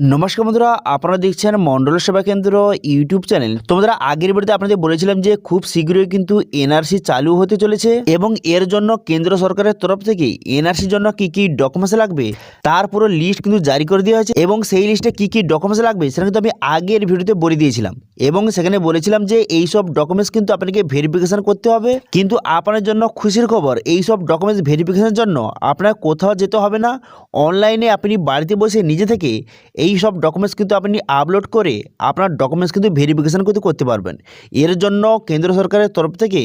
নমস্কার বন্ধুরা, আপনারা দেখছেন মন্ডল সেবা কেন্দ্র ইউটিউব চ্যানেল। তোমরা আগের ভিডিওতে আপনাদের বলেছিলাম যে খুব শীঘ্রই কিন্তু এনআরসি চালু হতে চলেছে এবং এর জন্য কেন্দ্র সরকারের তরফ থেকে এনআরসির জন্য কি কি ডকুমেন্টস লাগবে তার পুরো লিস্ট কিন্তু জারি করে দেওয়া হয়েছে এবং সেই লিস্টে কি কি ডকুমেন্টস লাগবে সেটা কিন্তু আমি আগের ভিডিওতে বলে দিয়েছিলাম। এবং সেখানে বলেছিলাম যে এই সব ডকুমেন্টস কিন্তু আপনাকে ভেরিফিকেশন করতে হবে। কিন্তু আপনার জন্য খুশির খবর এই সব ডকুমেন্টস ভেরিফিকেশনের জন্য আপনার কোথাও যেতে হবে না। অনলাইনে আপনি বাড়িতে বসে নিজে থেকে এই সব ডকুমেন্টস কিন্তু আপনি আপলোড করে আপনার ডকুমেন্টস কিন্তু ভেরিফিকেশন কিন্তু করতে পারবেন। এর জন্য কেন্দ্র সরকারের তরফ থেকে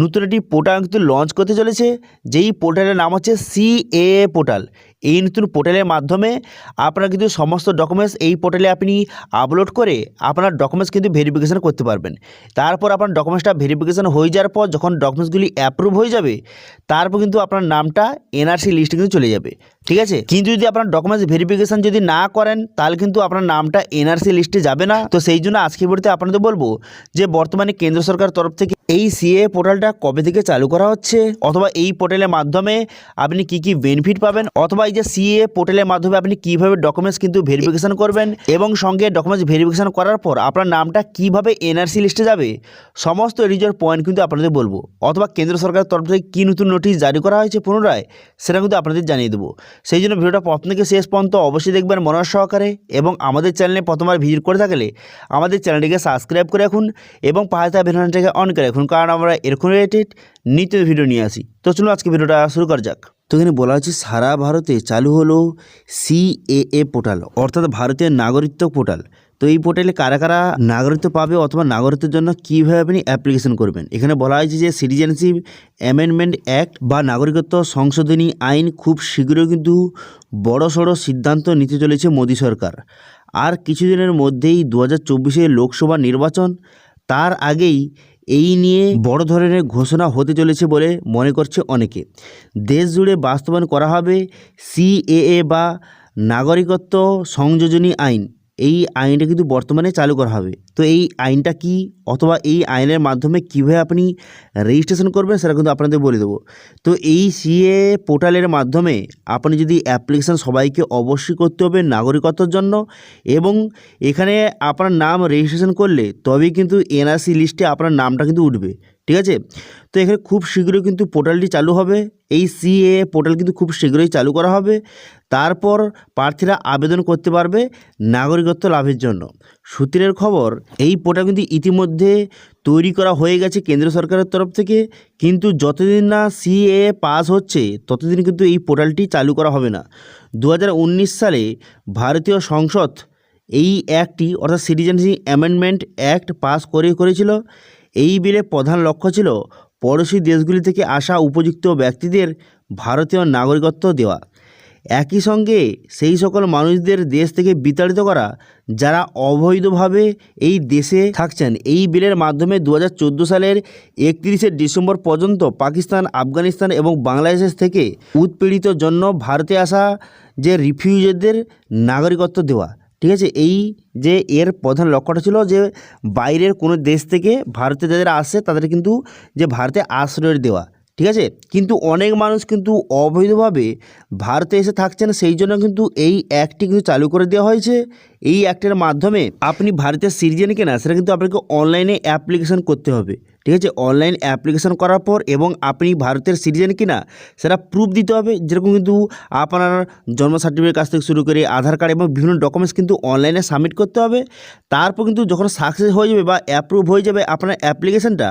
নতুন একটি পোর্টাল কিন্তু লঞ্চ করতে চলেছে, যেই পোর্টালের নাম হচ্ছে সিএ পোর্টাল এই নতুন পোর্টালের মাধ্যমে আপনার কিন্তু সমস্ত ডকুমেন্টস এই পোর্টালে আপনি আপলোড করে আপনার ডকুমেন্টস কিন্তু ভেরিফিকেশন করতে পারবেন। তারপর আপনার ডকুমেন্টসটা ভেরিফিকেশন হয়ে যাওয়ার পর যখন ডকুমেন্টসগুলি অ্যাপ্রুভ হয়ে যাবে, তারপর কিন্তু আপনার নামটা এনআরসি লিস্টে কিন্তু চলে যাবে। ঠিক আছে? কিন্তু যদি আপনার ডকুমেন্টস ভেরিফিকেশন যদি না করেন, তাহলে কিন্তু আপনার নামটা এনআরসি লিস্টে যাবে না। তো সেই জন্য আজকে ভিডিওতে আপনাদের বলব যে বর্তমানে কেন্দ্র সরকার তরফ থেকে এই সিএ পোর্টালটা কবে থেকে চালু করা হচ্ছে? অথবা এই পোর্টালের মাধ্যমে আপনি কি কি বেনিফিট পাবেন? অথবা এই যে সিএ পোর্টালের মাধ্যমে আপনি কীভাবে ডকুমেন্টস কিন্তু ভেরিফিকেশন করবেন? এবং সঙ্গে ডকুমেন্টস ভেরিফিকেশন করার পর আপনার নামটা কীভাবে এনআরসি লিস্টে যাবে? সমস্ত রিজর পয়েন্ট কিন্তু আপনাদের বলব। অথবা কেন্দ্র সরকারের তরফ থেকে কী নতুন নোটিশ জারি করা হয়েছে পুনরায়, সেটা কিন্তু আপনাদের জানিয়ে দেবো। সেই জন্য ভিডিওটা প্রথম থেকে শেষ পর্যন্ত অবশ্যই দেখবেন মনোজ সহকারে এবং আমাদের চ্যানেলে প্রথমবার ভিজিট করে থাকলে আমাদের চ্যানেলটিকে সাবস্ক্রাইব করে রাখুন এবং পাহাড় ভিডিওটাকে অন করে রাখুন। কারণ আমরা এরকম রিলেটেড নিত্য ভিডিও নিয়ে আসি। তো চলুন আজকে ভিডিওটা শুরু করা যাক। তো এখানে বলা হচ্ছে সারা ভারতে চালু হলো সিএএ পোর্টাল অর্থাৎ ভারতীয় নাগরিকত্ব পোর্টাল তো এই পোর্টালে কারা কারা নাগরিকত্ব পাবে অথবা নাগরিকত্বের জন্য কীভাবে আপনি অ্যাপ্লিকেশন করবেন? এখানে বলা হয়েছে যে সিটিজেনশিপ অ্যামেন্ডমেন্ট অ্যাক্ট বা নাগরিকত্ব সংশোধনী আইন খুব শীঘ্রই কিন্তু বড় সড়ো সিদ্ধান্ত নিতে চলেছে মোদী সরকার। আর কিছুদিনের মধ্যেই দু হাজার লোকসভা নির্বাচন, তার আগেই এই নিয়ে বড় ধরনের ঘোষণা হতে চলেছে বলে মনে করছে অনেকে। দেশ জুড়ে বাস্তবায়ন করা হবে সিএএ বা নাগরিকত্ব সংযোজনী আইন। এই আইনটা কিন্তু বর্তমানে চালু করা হবে। তো এই আইনটা কি অথবা এই আইনের মাধ্যমে কীভাবে আপনি রেজিস্ট্রেশন করবেন সেটা কিন্তু আপনাদের বলে দেবো। তো এই সিএ পোর্টালের মাধ্যমে আপনি যদি অ্যাপ্লিকেশান সবাইকে অবশ্যই করতে হবে নাগরিকত্বর জন্য এবং এখানে আপনার নাম রেজিস্ট্রেশন করলে তবেই কিন্তু এনআরসি লিস্টে আপনার নামটা কিন্তু উঠবে। ঠিক আছে? তো এখানে খুব শীঘ্রই কিন্তু পোর্টালটি চালু হবে। এই সিএ পোর্টাল কিন্তু খুব শীঘ্রই চালু করা হবে। তারপর প্রার্থীরা আবেদন করতে পারবে নাগরিকত্ব লাভের জন্য। সূত্রের খবর, এই পোর্টাল কিন্তু ইতিমধ্যে তৈরি করা হয়ে গেছে কেন্দ্র সরকারের তরফ থেকে। কিন্তু যতদিন না সিএ পাস হচ্ছে, ততদিন কিন্তু এই পোর্টালটি চালু করা হবে না। দু হাজার উনিশ সালে ভারতীয় সংসদ এই অ্যাক্টটি অর্থাৎ সিটিজেনশিপ অ্যামেন্ডমেন্ট অ্যাক্ট পাস করে করেছিল। এই বিলে প্রধান লক্ষ্য ছিল পড়োশি দেশগুলি থেকে আসা উপযুক্ত ব্যক্তিদের ভারতীয় নাগরিকত্ব দেওয়া। একই সঙ্গে সেই সকল মানুষদের দেশ থেকে বিতাড়িত করা যারা অবৈধভাবে এই দেশে থাকছেন, এই বিলের মাধ্যমে দু হাজার চোদ্দ সালের একত্রিশে ডিসেম্বর পর্যন্ত পাকিস্তান, আফগানিস্তান এবং বাংলাদেশ থেকে উৎপীড়িত জন্য ভারতে আসা যে রিফিউজিদের নাগরিকত্ব দেওয়া। ঠিক আছে? এই যে এর প্রধান লক্ষ্যটা ছিল যে বাইরের কোনো দেশ থেকে ভারতে যাদের আসে, তাদের কিন্তু যে ভারতে আশ্রয় দেওয়া, ঠিক আছে? কিন্তু অনেক মানুষ কিন্তু অবৈধভাবে ভারতে এসে থাকছেন সেই জন্য কিন্তু এই অ্যাক্টটি কিন্তু চালু করে দেওয়া হয়েছে। এই অ্যাক্টের মাধ্যমে আপনি ভারতের সিটিজেন কিনা, সেটা কিন্তু আপনাকে অনলাইনে অ্যাপ্লিকেশন করতে হবে। ঠিক আছে? অনলাইন অ্যাপ্লিকেশন করার পর এবং আপনি ভারতের সিটিজেন কিনা, সেটা প্রুফ দিতে হবে। যেরকম কিন্তু আপনার জন্ম সার্টিফিকেট কাছ থেকে শুরু করে আধার কার্ড এবং বিভিন্ন ডকুমেন্টস কিন্তু অনলাইনে সাবমিট করতে হবে। তারপর কিন্তু যখন সাকসেস হয়ে যাবে বা অ্যাপ্রুভ হয়ে যাবে আপনার অ্যাপ্লিকেশনটা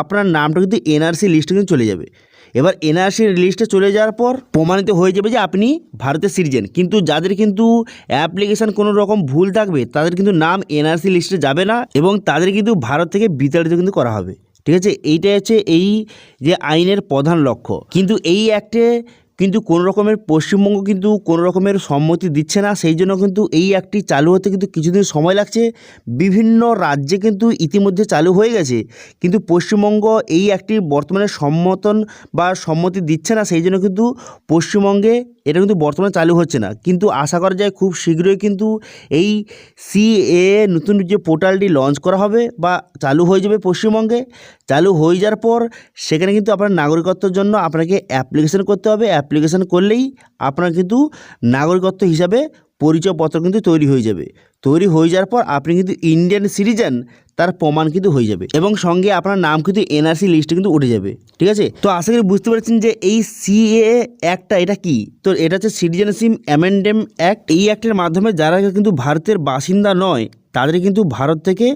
আপনার নামটা কিন্তু এনআরসি লিস্টে কিন্তু চলে যাবে। এবার এনআরসির লিস্টে চলে যাওয়ার পর প্রমাণিত হয়ে যাবে যে আপনি ভারতের সিটিজেন কিন্তু যাদের কিন্তু অ্যাপ্লিকেশান কোনো রকম ভুল থাকবে, তাদের কিন্তু নাম এনআরসি লিস্টে যাবে না এবং তাদের কিন্তু ভারত থেকে বিতাড়িত কিন্তু করা হবে। ঠিক আছে? এইটাই হচ্ছে এই যে আইনের প্রধান লক্ষ্য। কিন্তু এই অ্যাক্টে কিন্তু কোনো রকমের পশ্চিমবঙ্গ কিন্তু কোনো রকমের সম্মতি দিচ্ছে না, সেই জন্য কিন্তু এই অ্যাক্টটি চালু হতে কিন্তু কিছুদিন সময় লাগছে। বিভিন্ন রাজ্যে কিন্তু ইতিমধ্যে চালু হয়ে গেছে, কিন্তু পশ্চিমবঙ্গ এই অ্যাক্টটি বর্তমানে সম্মতন বা সম্মতি দিচ্ছে না, সেই জন্য কিন্তু পশ্চিমবঙ্গে এটা কিন্তু বর্তমানে চালু হচ্ছে না। কিন্তু আশা করা যায় খুব শীঘ্রই কিন্তু এই সিএ নতুন যে পোর্টালটি লঞ্চ করা হবে বা চালু হয়ে যাবে পশ্চিমবঙ্গে, চালু হয়ে যাওয়ার পর সেখানে কিন্তু আপনার নাগরিকত্বের জন্য আপনাকে অ্যাপ্লিকেশন করতে হবে অ্যাপ্লিকেশন করলেই আপনার কিন্তু নাগরিকত্ব হিসাবে পরিচয়পত্র কিন্তু তৈরি হয়ে যাবে। তৈরি হয়ে যাওয়ার পর আপনি কিন্তু ইন্ডিয়ান সিটিজেন তার প্রমাণ কিন্তু হয়ে যাবে এবং সঙ্গে আপনার নাম কিন্তু এনআরসি লিস্টে কিন্তু উঠে যাবে, ঠিক আছে? তো আশা করি বুঝতে পারছেন যে এই সিএ অ্যাক্টটা এটা কি? তো এটা হচ্ছে সিটিজেনশিপ অ্যামেন্ডেম অ্যাক্ট এই অ্যাক্টের মাধ্যমে যারা কিন্তু ভারতের বাসিন্দা নয়, তাদের কিন্তু ভারত থেকে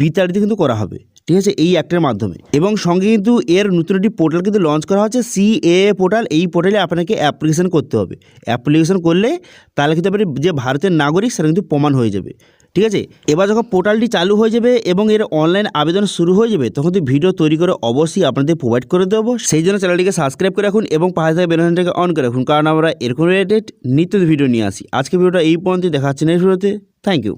বিতাড়িত কিন্তু করা হবে। ঠিক আছে, এই অ্যাক্টের মাধ্যমে। এবং সঙ্গে কিন্তু এর নতুন একটি পোর্টাল কিন্তু লঞ্চ করা হচ্ছে সি এ পোর্টাল এই পোর্টালে আপনাকে অ্যাপ্লিকেশন করতে হবে। অ্যাপ্লিকেশন করলে তাহলে কিন্তু আপনি যে ভারতের নাগরিক, সেটা কিন্তু প্রমাণ হয়ে যাবে। ঠিক আছে? এবার যখন পোর্টালটি চালু হয়ে যাবে এবং এর অনলাইন আবেদন শুরু হয়ে যাবে, তখন তো ভিডিও তৈরি করে অবশ্যই আপনাদের প্রোভাইড করে দেবো। সেই জন্য চ্যানেলটিকে সাবস্ক্রাইব করে রাখুন এবং পাশে থাকা বেলনটাকে অন করে রাখুন, কারণ আমরা এরকম রিলেটেড নিত্য ভিডিও নিয়ে আসি। আজকে ভিডিওটা এই পর্যন্ত দেখা হচ্ছে নেক্সট ভিডিওতে থ্যাংক ইউ